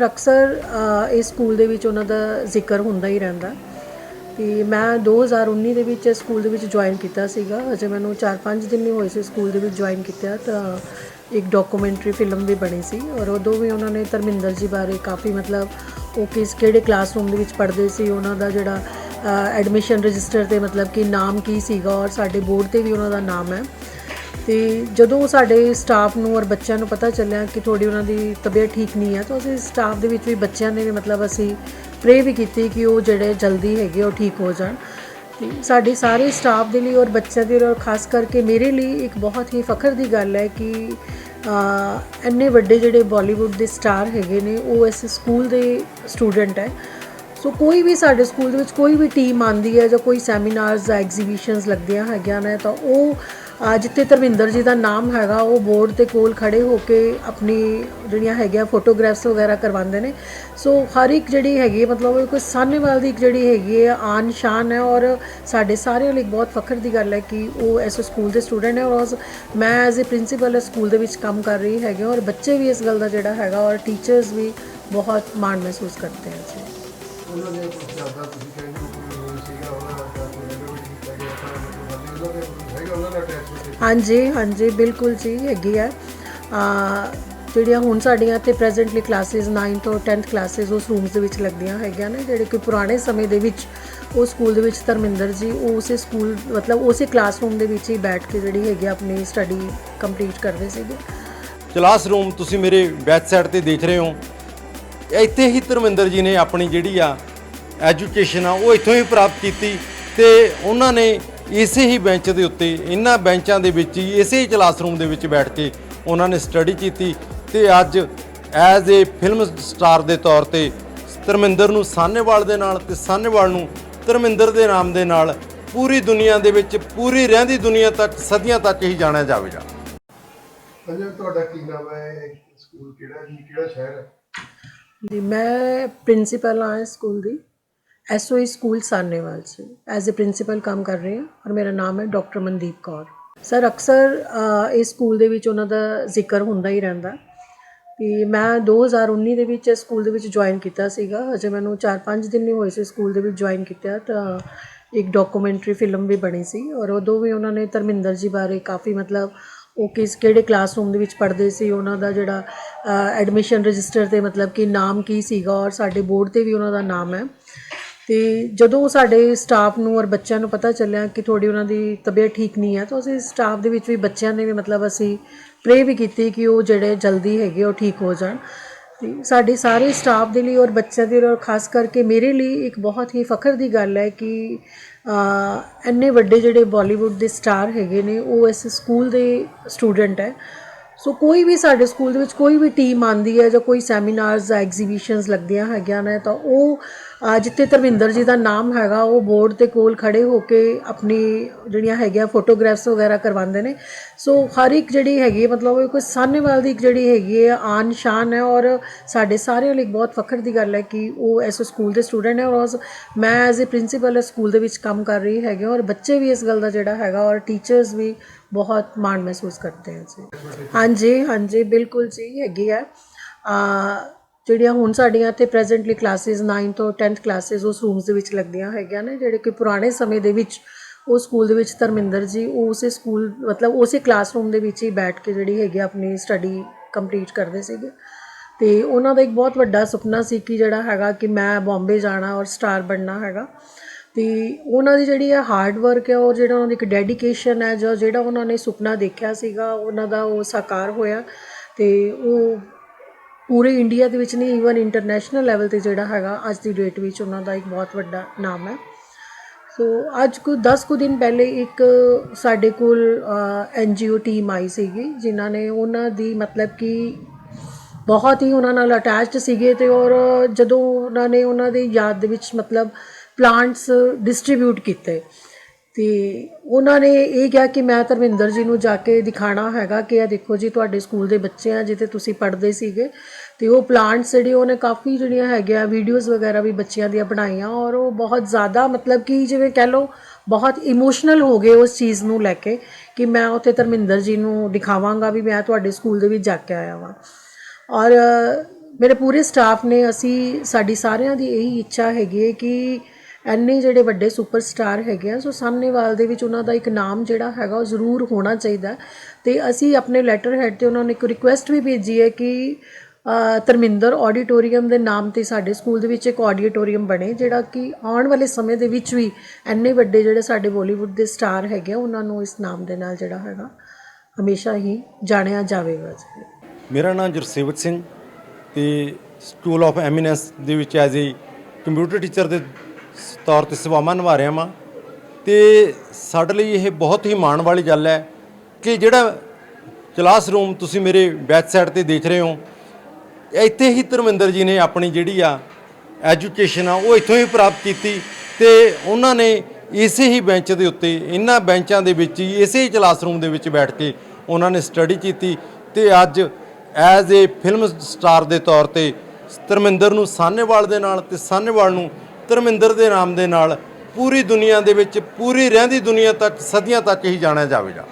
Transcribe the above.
ਪਰ ਅਕਸਰ ਇਸ ਸਕੂਲ ਦੇ ਵਿੱਚ ਉਹਨਾਂ ਦਾ ਜ਼ਿਕਰ ਹੁੰਦਾ ਹੀ ਰਹਿੰਦਾ। ਤੇ ਮੈਂ 2019 ਦੇ ਵਿੱਚ ਇਸ ਸਕੂਲ ਦੇ ਵਿੱਚ ਜੁਆਇਨ ਕੀਤਾ ਸੀਗਾ। ਅਜੇ ਮੈਨੂੰ 4-5 ਦਿਨ ਨਹੀਂ ਹੋਏ ਸੀ ਸਕੂਲ ਦੇ ਵਿੱਚ ਜੁਆਇਨ ਕੀਤਾ ਤਾਂ ਇੱਕ ਡਾਕੂਮੈਂਟਰੀ ਫਿਲਮ ਵੀ ਬਣੀ ਸੀ ਔਰ ਉਦੋਂ ਵੀ ਉਹਨਾਂ ਨੇ ਧਰਮਿੰਦਰ ਜੀ ਬਾਰੇ ਕਾਫੀ ਮਤਲਬ ਉਹ ਕਿਸ ਕਿਹੜੇ ਕਲਾਸਰੂਮ ਦੇ ਵਿੱਚ ਪੜ੍ਹਦੇ ਸੀ, ਉਹਨਾਂ ਦਾ ਜਿਹੜਾ ਐਡਮਿਸ਼ਨ ਰਜਿਸਟਰ ਤੇ ਮਤਲਬ ਕਿ ਨਾਮ ਕੀ ਸੀਗਾ ਔਰ ਸਾਡੇ ਬੋਰਡ ਤੇ ਵੀ ਉਹਨਾਂ ਦਾ ਨਾਮ ਹੈ। ਤੇ ਜਦੋਂ ਸਾਡੇ ਸਟਾਫ ਨੂੰ ਔਰ ਬੱਚਿਆਂ ਨੂੰ ਪਤਾ ਚੱਲਿਆ ਕਿ ਥੋੜੀ ਉਹਨਾਂ ਦੀ ਤਬੀਅਤ ਠੀਕ ਨਹੀਂ ਹੈ, ਤਾਂ ਅਸੀਂ ਸਟਾਫ ਦੇ ਵਿੱਚ ਵੀ ਬੱਚਿਆਂ ਨੇ ਵੀ ਮਤਲਬ ਅਸੀਂ ਪ੍ਰੇ ਵੀ ਕੀਤੀ ਕਿ ਉਹ ਜਿਹੜੇ ਜਲਦੀ ਹੈਗੇ ਉਹ ਠੀਕ ਹੋ ਜਾਣ। ਤੇ ਸਾਡੇ ਸਾਰੇ ਸਟਾਫ ਦੇ ਲਈ ਔਰ ਬੱਚਿਆਂ ਦੇ ਲਈ ਔਰ ਖਾਸ ਕਰਕੇ ਮੇਰੇ ਲਈ ਇੱਕ ਬਹੁਤ ਹੀ ਫਖਰ ਦੀ ਗੱਲ ਹੈ ਕਿ ਇੰਨੇ ਵੱਡੇ ਜਿਹੜੇ ਬਾਲੀਵੁੱਡ ਦੇ ਸਟਾਰ ਹੈਗੇ ਨੇ, ਉਹ ਇਸ ਸਕੂਲ ਦੇ ਸਟੂਡੈਂਟ ਹੈ। ਸੋ ਕੋਈ ਵੀ ਸਾਡੇ ਸਕੂਲ ਦੇ ਵਿੱਚ ਕੋਈ ਵੀ ਟੀਮ ਆਂਦੀ ਹੈ ਜਾਂ ਕੋਈ ਸੈਮੀਨਾਰਸ ਜਾਂ ਐਗਜ਼ੀਬਿਸ਼ਨਸ ਲੱਗਦੀਆਂ ਹੈਗੀਆਂ ਨੇ, ਤਾਂ ਉਹ ਜਿੱਥੇ ਧਰਮਿੰਦਰ ਜੀ ਦਾ ਨਾਮ ਹੈਗਾ ਉਹ ਬੋਰਡ ਦੇ ਕੋਲ ਖੜੇ ਹੋ ਕੇ ਆਪਣੀ ਜਿਹੜੀਆਂ ਹੈਗੀਆਂ ਫੋਟੋਗ੍ਰਾਫਸ ਵਗੈਰਾ ਕਰਵਾਉਂਦੇ ਨੇ। ਸੋ ਹਰ ਇੱਕ ਜਿਹੜੀ ਹੈਗੀ ਹੈ, ਮਤਲਬ ਕੋਈ ਸਾਹਨੇਵਾਲ ਦੀ ਇੱਕ ਜਿਹੜੀ ਹੈਗੀ ਹੈ ਆਨ ਸ਼ਾਨ ਹੈ ਔਰ ਸਾਡੇ ਸਾਰਿਆਂ ਲਈ ਇੱਕ ਬਹੁਤ ਫਖਰ ਦੀ ਗੱਲ ਹੈ ਕਿ ਉਹ ਇਸ ਸਕੂਲ ਦੇ ਸਟੂਡੈਂਟ ਹੈ ਔਰ ਮੈਂ ਐਜ਼ ਅ ਪ੍ਰਿੰਸੀਪਲ ਇਸ ਸਕੂਲ ਦੇ ਵਿੱਚ ਕੰਮ ਕਰ ਰਹੀ ਹੈਗੀ ਔਰ ਬੱਚੇ ਵੀ ਇਸ ਗੱਲ ਦਾ ਜਿਹੜਾ ਹੈਗਾ ਔਰ ਟੀਚਰਸ ਵੀ ਬਹੁਤ ਮਾਣ ਮਹਿਸੂਸ ਕਰਦੇ ਹੈ ਜੀ। ਉਹਨਾਂ ਦੇ ਜ਼ਿਆਦਾ ਤੁਸੀਂ ਕਹਿੰਦੇ ਹੋ ਕਿ ਸੀਗਾ ਉਹਨਾਂ ਦਾ ਕੋਈ ਰੈਨੋਵੇਟ ਕੀਤਾ ਗਿਆ ਤਾਂ ਉਹਨਾਂ ਦੇ ਹੈਗਾ ਉਹਨਾਂ ਦਾ ਅਟੈਚਮੈਂਟ ਹਾਂਜੀ ਹਾਂਜੀ ਬਿਲਕੁਲ ਜੀ ਹੈਗੀ ਹੈ। ਆ ਜਿਹੜੀਆਂ ਹੁਣ ਸਾਡੀਆਂ ਇੱਥੇ ਪ੍ਰੈਜ਼ੈਂਟਲੀ ਕਲਾਸਿਸ 9 ਤੋਂ 10th ਕਲਾਸਿਸ ਉਸ ਰੂਮਸ ਦੇ ਵਿੱਚ ਲੱਗਦੀਆਂ ਹੈਗੀਆਂ ਨੇ ਜਿਹੜੇ ਕਿ ਪੁਰਾਣੇ ਸਮੇਂ ਦੇ ਵਿੱਚ ਉਹ ਸਕੂਲ ਦੇ ਵਿੱਚ ਧਰਮਿੰਦਰ ਜੀ ਉਹ ਉਸੇ ਸਕੂਲ ਮਤਲਬ ਉਸੇ ਕਲਾਸਰੂਮ ਦੇ ਵਿੱਚ ਹੀ ਬੈਠ ਕੇ ਜਿਹੜੀ ਹੈਗੀ ਆ ਆਪਣੀ ਸਟੱਡੀ ਕੰਪਲੀਟ ਕਰਦੇ ਸੀਗੇ। ਕਲਾਸਰੂਮ ਤੁਸੀਂ ਮੇਰੇ ਬੈਕ ਸਾਈਡ ਤੇ ਦੇਖ ਰਹੇ ਹੋ। ਇੱਥੇ ਹੀ ਧਰਮਿੰਦਰ ਜੀ ਨੇ ਆਪਣੀ ਜਿਹੜੀ ਆ ਐਜੂਕੇਸ਼ਨ ਆ ਉਹ ਇੱਥੋਂ ਹੀ ਪ੍ਰਾਪਤ ਕੀਤੀ ਤੇ ਉਹਨਾਂ ਨੇ ਇਸੇ ਹੀ ਬੈਂਚ ਦੇ ਉੱਤੇ ਇਹਨਾਂ ਬੈਂਚਾਂ ਦੇ ਵਿੱਚ ਹੀ ਇਸੇ ਹੀ ਕਲਾਸਰੂਮ ਦੇ ਵਿੱਚ ਬੈਠ ਕੇ ਉਹਨਾਂ ਨੇ ਸਟੱਡੀ ਕੀਤੀ ਤੇ ਅੱਜ ਐਜ਼ ਏ ਫਿਲਮ ਸਟਾਰ ਦੇ ਤੌਰ ਤੇ ਧਰਮਿੰਦਰ ਨੂੰ ਸਾਹਨੇਵਾਲ ਦੇ ਨਾਲ ਤੇ ਸਾਹਨੇਵਾਲ ਨੂੰ ਧਰਮਿੰਦਰ ਦੇ ਨਾਮ ਦੇ ਨਾਲ ਪੂਰੀ ਦੁਨੀਆ ਦੇ ਵਿੱਚ ਪੂਰੀ ਰਹਿੰਦੀ ਦੁਨੀਆ ਤੱਕ ਸਦੀਆਂ ਤੱਕ ਹੀ ਜਾਣਿਆ ਜਾਵੇਗਾ। ਅਜੇ ਤੁਹਾਡਾ ਕੀ ਨਾਮ ਹੈ? ਇਹ ਸਕੂਲ ਕਿਹੜਾ ਜੀ? ਕਿਹੜਾ ਸ਼ਹਿਰ ਹੈ? ਜੀ ਮੈਂ ਪ੍ਰਿੰਸੀਪਲ ਹਾਂ ਇਸ ਸਕੂਲ ਦੀ। S O E school Sanewal ਚ ਐਜ਼ ਅ ਪ੍ਰਿੰਸੀਪਲ ਕੰਮ ਕਰ ਰਹੀ ਹਾਂ ਔਰ ਮੇਰਾ ਨਾਮ ਹੈ ਡਾਕਟਰ ਮਨਦੀਪ ਕੌਰ ਸਰ ਅਕਸਰ ਇਸ ਸਕੂਲ ਦੇ ਵਿੱਚ ਉਹਨਾਂ ਦਾ ਜ਼ਿਕਰ ਹੁੰਦਾ ਹੀ ਰਹਿੰਦਾ ਤੇ ਮੈਂ 2019 ਦੇ ਵਿੱਚ ਇਸ ਸਕੂਲ ਦੇ ਵਿੱਚ ਜੁਆਇਨ ਕੀਤਾ ਸੀਗਾ ਅਜੇ ਮੈਨੂੰ 4-5 ਦਿਨ ਨਹੀਂ ਹੋਏ ਸੀ ਸਕੂਲ ਦੇ ਵਿੱਚ ਜੁਆਇਨ ਕੀਤਾ ਤਾਂ ਇੱਕ ਡਾਕੂਮੈਂਟਰੀ ਫਿਲਮ ਵੀ ਬਣੀ ਸੀ ਔਰ ਉਦੋਂ ਵੀ ਉਹਨਾਂ ਨੇ ਧਰਮਿੰਦਰ ਜੀ ਬਾਰੇ ਕਾਫੀ ਮਤਲਬ ਉਹ ਕਿਸ ਕਿਹੜੇ ਕਲਾਸਰੂਮ ਦੇ ਵਿੱਚ ਪੜ੍ਹਦੇ ਸੀ ਉਹਨਾਂ ਦਾ ਜਿਹੜਾ ਐਡਮਿਸ਼ਨ ਰਜਿਸਟਰ ਤੇ ਮਤਲਬ ਕਿ ਨਾਮ ਕੀ ਸੀਗਾ ਔਰ ਸਾਡੇ ਬੋਰਡ ਤੇ ਵੀ ਉਹਨਾਂ ਦਾ ਨਾਮ ਹੈ ਤੇ ਜਦੋਂ ਸਾਡੇ ਸਟਾਫ ਨੂੰ ਔਰ ਬੱਚਿਆਂ ਨੂੰ ਪਤਾ ਚੱਲਿਆ ਕਿ ਥੋੜੀ ਉਹਨਾਂ ਦੀ ਤਬੀਅਤ ਠੀਕ ਨਹੀਂ ਹੈ, ਤਾਂ ਅਸੀਂ ਸਟਾਫ ਦੇ ਵਿੱਚ ਵੀ ਬੱਚਿਆਂ ਨੇ ਵੀ ਮਤਲਬ ਅਸੀਂ ਪ੍ਰੇ ਵੀ ਕੀਤੀ ਕਿ ਉਹ ਜਿਹੜੇ ਜਲਦੀ ਹੈਗੇ ਉਹ ਠੀਕ ਹੋ ਜਾਣ। ਤੇ ਸਾਡੇ ਸਾਰੇ ਸਟਾਫ ਦੇ ਲਈ ਔਰ ਬੱਚਿਆਂ ਦੇ ਲਈ ਔਰ ਖਾਸ ਕਰਕੇ ਮੇਰੇ ਲਈ ਇੱਕ ਬਹੁਤ ਹੀ ਫਖਰ ਦੀ ਗੱਲ ਹੈ ਕਿ ਇੰਨੇ ਵੱਡੇ ਜਿਹੜੇ ਬਾਲੀਵੁੱਡ ਦੇ ਸਟਾਰ ਹੈਗੇ ਨੇ, ਉਹ ਇਸ ਸਕੂਲ ਦੇ ਸਟੂਡੈਂਟ ਹੈ। ਸੋ ਕੋਈ ਵੀ ਸਾਡੇ ਸਕੂਲ ਦੇ ਵਿੱਚ ਕੋਈ ਵੀ ਟੀਮ ਆਂਦੀ ਹੈ ਜਾਂ ਕੋਈ ਸੈਮੀਨਾਰਸ ਜਾਂ ਐਗਜ਼ੀਬਿਸ਼ਨਸ ਲੱਗਦੀਆਂ ਹੈਗੀਆਂ ਨੇ, ਤਾਂ ਉਹ ਜਿੱਥੇ ਧਰਮਿੰਦਰ ਜੀ ਦਾ ਨਾਮ ਹੈਗਾ ਉਹ ਬੋਰਡ ਦੇ ਕੋਲ ਖੜੇ ਹੋ ਕੇ ਆਪਣੀ ਜਿਹੜੀਆਂ ਹੈਗੀਆਂ ਫੋਟੋਗ੍ਰਾਫਸ ਵਗੈਰਾ ਕਰਵਾਉਂਦੇ ਨੇ। ਸੋ ਹਰ ਇੱਕ ਜਿਹੜੀ ਹੈਗੀ ਮਤਲਬ ਉਹ ਕੋਈ ਸਾਹਨੇਵਾਲ ਦੀ ਇੱਕ ਜਿਹੜੀ ਹੈਗੀ ਹੈ ਆਨ ਸ਼ਾਨ ਹੈ ਔਰ ਸਾਡੇ ਸਾਰਿਆਂ ਲਈ ਇੱਕ ਬਹੁਤ ਫਖਰ ਦੀ ਗੱਲ ਹੈ ਕਿ ਉਹ ਇਸ ਸਕੂਲ ਦੇ ਸਟੂਡੈਂਟ ਹੈ ਔਰ ਮੈਂ ਐਜ਼ ਅ ਪ੍ਰਿੰਸੀਪਲ ਇਸ ਸਕੂਲ ਦੇ ਵਿੱਚ ਕੰਮ ਕਰ ਰਹੀ ਹੈਗੀ ਹਾਂ ਔਰ ਬੱਚੇ ਵੀ ਇਸ ਗੱਲ ਦਾ ਜਿਹੜਾ ਹੈਗਾ ਔਰ ਟੀਚਰਸ ਵੀ ਬਹੁਤ ਮਾਣ ਮਹਿਸੂਸ ਕਰਦੇ ਹੈ ਜੀ। ਹਾਂਜੀ ਹਾਂਜੀ ਬਿਲਕੁਲ ਜੀ ਹੈਗੀ ਹੈ। ਅ, ਜਿਹੜੀਆਂ ਹੁਣ ਸਾਡੀਆਂ ਇੱਥੇ ਪ੍ਰੈਜ਼ੈਂਟਲੀ ਕਲਾਸਿਸ 9 ਤੋਂ 10th ਕਲਾਸਿਸ ਉਸ ਰੂਮਸ ਦੇ ਵਿੱਚ ਲੱਗਦੀਆਂ ਹੈਗੀਆਂ ਨੇ, ਜਿਹੜੇ ਕਿ ਪੁਰਾਣੇ ਸਮੇਂ ਦੇ ਵਿੱਚ ਉਹ ਸਕੂਲ ਦੇ ਵਿੱਚ ਧਰਮਿੰਦਰ ਜੀ ਉਹ ਉਸੇ ਸਕੂਲ ਮਤਲਬ ਉਸੇ ਕਲਾਸਰੂਮ ਦੇ ਵਿੱਚ ਹੀ ਬੈਠ ਕੇ ਜਿਹੜੀ ਹੈਗੀ ਆ ਆਪਣੀ ਸਟੱਡੀ ਕੰਪਲੀਟ ਕਰਦੇ ਸੀਗੇ। ਤੇ ਉਹਨਾਂ ਦਾ ਇੱਕ ਬਹੁਤ ਵੱਡਾ ਸੁਪਨਾ ਸੀ ਕਿ ਜਿਹੜਾ ਹੈਗਾ ਕਿ ਮੈਂ ਬੰਬੇ ਜਾਣਾ ਔਰ ਸਟਾਰ ਬਣਨਾ ਹੈਗਾ। ਤੇ ਉਹਨਾਂ ਦੀ ਜਿਹੜੀ ਹੈ ਹਾਰਡ ਵਰਕ ਹੈ ਔਰ ਜਿਹੜਾ ਉਹਨਾਂ ਦੀ ਇੱਕ ਡੈਡੀਕੇਸ਼ਨ ਹੈ ਜੋ ਜਿਹੜਾ ਉਹਨਾਂ ਨੇ ਸੁਪਨਾ ਦੇਖਿਆ ਸੀਗਾ, ਉਹਨਾਂ ਦਾ ਉਹ ਸਾਕਾਰ ਹੋਇਆ ਤੇ ਉਹ ਪੂਰੇ ਇੰਡੀਆ ਦੇ ਵਿੱਚ ਨਹੀਂ ਈਵਨ ਇੰਟਰਨੈਸ਼ਨਲ ਲੈਵਲ ਤੇ ਜਿਹੜਾ ਹੈਗਾ, ਅੱਜ ਦੀ ਡੇਟ ਵਿੱਚ ਉਹਨਾਂ ਦਾ ਇੱਕ ਬਹੁਤ ਵੱਡਾ ਨਾਮ ਹੈ। ਸੋ ਅੱਜ ਕੁ 10 ਕੁ ਦਿਨ ਪਹਿਲੇ ਇੱਕ ਸਾਡੇ ਕੋਲ ਐਨਜੀਓ ਟੀਮ ਆਈ ਸੀਗੀ, ਜਿਨ੍ਹਾਂ ਨੇ ਉਹਨਾਂ ਦੀ ਮਤਲਬ ਕਿ ਬਹੁਤ ਹੀ ਉਹਨਾਂ ਨਾਲ ਅਟੈਚਡ ਸੀਗੇ ਤੇ ਔਰ ਜਦੋਂ ਉਹਨਾਂ ਨੇ ਉਹਨਾਂ ਦੀ ਯਾਦ ਦੇ ਵਿੱਚ ਮਤਲਬ ਪਲਾਂਟਸ ਡਿਸਟ੍ਰੀਬਿਊਟ ਕੀਤੇ। ਤੇ ਉਹਨਾਂ ਨੇ ਇਹ ਕਿਹਾ ਕਿ ਮੈਂ ਧਰਮਿੰਦਰ ਜੀ ਨੂੰ ਜਾ ਕੇ ਦਿਖਾਉਣਾ ਹੈਗਾ ਕਿ ਇਹ ਦੇਖੋ ਜੀ, ਤੁਹਾਡੇ ਸਕੂਲ ਦੇ ਬੱਚੇ ਆ ਜਿੱਥੇ ਤੁਸੀਂ ਪੜ੍ਹਦੇ ਸੀਗੇ। ਅਤੇ ਉਹ ਪਲਾਂਟਸ ਜਿਹੜੇ, ਉਹਨੇ ਕਾਫੀ ਜਿਹੜੀਆਂ ਹੈਗੀਆਂ ਵੀਡੀਓਜ਼ ਵਗੈਰਾ ਵੀ ਬੱਚਿਆਂ ਦੀਆਂ ਬਣਾਈਆਂ ਔਰ ਉਹ ਬਹੁਤ ਜ਼ਿਆਦਾ ਮਤਲਬ ਕਿ ਜਿਵੇਂ ਕਹਿ ਲਓ, ਬਹੁਤ ਇਮੋਸ਼ਨਲ ਹੋ ਗਏ ਉਸ ਚੀਜ਼ ਨੂੰ ਲੈ ਕੇ ਕਿ ਮੈਂ ਉੱਥੇ ਧਰਮਿੰਦਰ ਜੀ ਨੂੰ ਦਿਖਾਵਾਂਗਾ ਵੀ ਮੈਂ ਤੁਹਾਡੇ ਸਕੂਲ ਦੇ ਵਿੱਚ ਜਾ ਕੇ ਆਇਆ ਵਾਂ। ਔਰ ਮੇਰੇ ਪੂਰੇ ਸਟਾਫ ਨੇ, ਅਸੀਂ, ਸਾਡੀ ਸਾਰਿਆਂ ਦੀ ਇਹੀ ਇੱਛਾ ਹੈਗੀ ਹੈ ਕਿ ਐਨੇ ਜਿਹੜੇ ਵੱਡੇ ਸੁਪਰਸਟਾਰ ਹੈਗੇ ਆ ਸੋ ਸਾਹਮਣੇਵਾਲ ਦੇ ਵਿੱਚ ਉਹਨਾਂ ਦਾ ਇੱਕ ਨਾਮ ਜਿਹੜਾ ਹੈਗਾ ਉਹ ਜ਼ਰੂਰ ਹੋਣਾ ਚਾਹੀਦਾ। ਤੇ ਅਸੀਂ ਆਪਣੇ ਲੈਟਰ ਹੈਡ ਤੇ ਉਹਨਾਂ ਨੂੰ ਇੱਕ ਰਿਕੁਐਸਟ ਵੀ ਭੇਜੀ ਹੈ ਕਿ ਅ, ਧਰਮਿੰਦਰ ਆਡੀਟੋਰੀਅਮ ਦੇ ਨਾਮ ਤੇ ਸਾਡੇ ਸਕੂਲ ਦੇ ਵਿੱਚ ਇੱਕ ਆਡੀਟੋਰੀਅਮ ਬਣੇ ਜਿਹੜਾ ਕਿ ਆਉਣ ਵਾਲੇ ਸਮੇਂ ਦੇ ਵਿੱਚ ਵੀ ਐਨੇ ਵੱਡੇ ਜਿਹੜੇ ਸਾਡੇ ਬਾਲੀਵੁੱਡ ਦੇ ਸਟਾਰ ਹੈਗੇ ਆ ਉਹਨਾਂ ਨੂੰ ਇਸ ਨਾਮ ਦੇ ਨਾਲ ਜਿਹੜਾ ਹੈਗਾ ਹਮੇਸ਼ਾ ਹੀ ਜਾਣਿਆ ਜਾਵੇਗਾ। ਮੇਰਾ ਨਾਮ ਗੁਰਸੇਵਕ ਸਿੰਘ ਤੇ ਸਕੂਲ ਆਫ ਐਮੀਨੈਂਸ ਦੇ ਵਿੱਚ ਐਜ਼ ਏ ਕੰਪਿਊਟਰ ਟੀਚਰ ਦੇ ਤੌਰ ਤੇ ਸੇਵਾਵਾਂ ਨਿਭਾ ਰਿਹਾ ਵਾਂ। ਤੇ ਸਾਡੇ ਲਈ ਇਹ ਬਹੁਤ ਹੀ ਮਾਣ ਵਾਲੀ ਗੱਲ ਹੈ ਕਿ ਜਿਹੜਾ ਕਲਾਸਰੂਮ ਤੁਸੀਂ ਮੇਰੇ ਬੈਕ ਤੇ ਦੇਖ ਰਹੇ ਹੋ, ਇੱਥੇ ਹੀ ਧਰਮਿੰਦਰ ਜੀ ਨੇ ਆਪਣੀ ਜਿਹੜੀ ਆ ਐਜੂਕੇਸ਼ਨ ਆ, ਉਹ ਇੱਥੋਂ ਹੀ ਪ੍ਰਾਪਤ ਕੀਤੀ ਤੇ ਉਹਨਾਂ ਨੇ ਇਸੇ ਹੀ ਬੈਂਚ ਦੇ ਉੱਤੇ, ਇਹਨਾਂ ਬੈਂਚਾਂ ਦੇ ਵਿੱਚ ਹੀ, ਇਸੇ ਹੀ ਕਲਾਸਰੂਮ ਦੇ ਵਿੱਚ ਬੈਠ ਕੇ ਉਹਨਾਂ ਨੇ ਸਟੱਡੀ ਕੀਤੀ ਤੇ ਅੱਜ ਐਜ਼ ਏ ਫਿਲਮ ਸਟਾਰ ਦੇ ਤੌਰ ਤੇ ਧਰਮਿੰਦਰ ਨੂੰ ਸਾਨੇਵਾਲ ਦੇ ਨਾਲ ਤੇ ਸਾਨੇਵਾਲ ਨੂੰ ਧਰਮਿੰਦਰ ਦੇ ਨਾਮ ਦੇ ਨਾਲ ਪੂਰੀ ਦੁਨੀਆ ਦੇ ਵਿੱਚ, ਪੂਰੀ ਰਹਿੰਦੀ ਦੁਨੀਆ ਤੱਕ, ਸਦੀਆਂ ਤੱਕ ਹੀ ਜਾਣਿਆ ਜਾਵੇਗਾ।